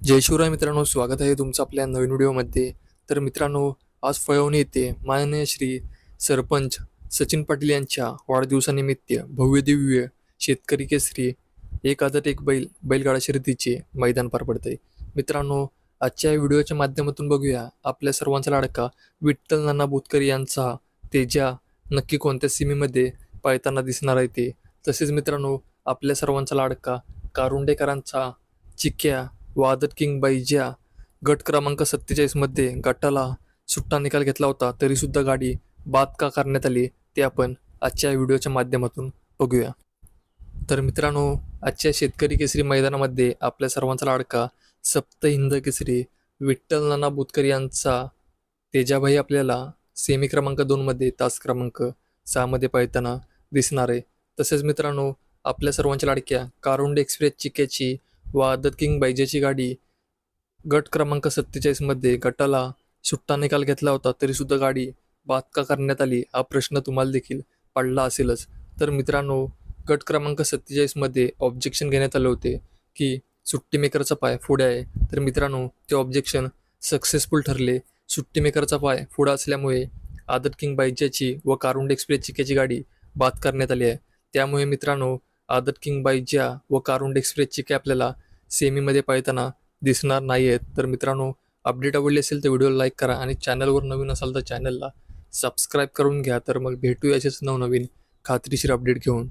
जय शिवराय मित्रांनो स्वागत आहे तुमचं आपल्या नवीन व्हिडिओमध्ये. तर मित्रांनो आज फळवणी येथे माननीय श्री सरपंच सचिन पाटील यांच्या वाढदिवसानिमित्त भव्य दिव्य शेतकरी केसरी एक हजार एक बैल बैलगाडा शर्यतीचे मैदान पार पडते मित्रांनो आजच्या व्हिडिओच्या माध्यमातून बघूया आपल्या सर्वांचा लाडका विठ्ठल नाना बोतकर यांचा तेजा नक्की कोणत्या सीमेमध्ये पळताना दिसणार आहे ते. तसेच मित्रांनो आपल्या सर्वांचा लाडका कारुंडेकरांचा चिक्या वादत किंग बाईज्या गट क्रमांक सत्तेचाळीसमध्ये गटाला सुट्टा निकाल घेतला होता तरीसुद्धा गाडी बाद का करण्यात आली ते आपण आजच्या व्हिडिओच्या माध्यमातून बघूया. तर मित्रांनो आजच्या शेतकरी केसरी मैदानामध्ये आपल्या सर्वांचा लाडका सप्त हिंद केसरी विठ्ठल नाना बुतकर यांचा तेजाभाई आपल्याला सेमी क्रमांक दोनमध्ये तास क्रमांक सहामध्ये पळताना दिसणार आहे. तसेच मित्रांनो आपल्या सर्वांच्या लाडक्या कारुंडे एक्सप्रेस चिकेची व आदत किंग बायजेची गाडी गट क्रमांक सत्तेचाळीसमध्ये गटाला सुट्टा निकाल घेतला होता तरीसुद्धा गाडी बाद का करण्यात आली. हा प्रश्न तुम्हाला देखील पडला असेलच. तर मित्रांनो गट क्रमांक सत्तेचाळीसमध्ये ऑब्जेक्शन घेण्यात आले होते की सुट्टीमेकरचा पाय पुढे आहे. तर मित्रांनो ते ऑब्जेक्शन सक्सेसफुल ठरले. सुट्टीमेकरचा पाय पुढे असल्यामुळे आदत किंग बायजाची व कारुंड एक्सप्रेस चिक्याची गाडी बाद करण्यात आली आहे. त्यामुळे मित्रांनो आदत किंग बाईच्या व कारुंड एक्सप्रेस चिके आपल्याला सेमीमध्ये पाहताना दिसणार नाही आहेत तर मित्रांनो अपडेट आवडली असेल तर व्हिडिओला लाईक करा आणि चॅनलवर नवीन असाल तर चॅनलला सबस्क्राईब करून घ्या. तर मग भेटूया असेच नवनवीन खात्रीशीर अपडेट घेऊन.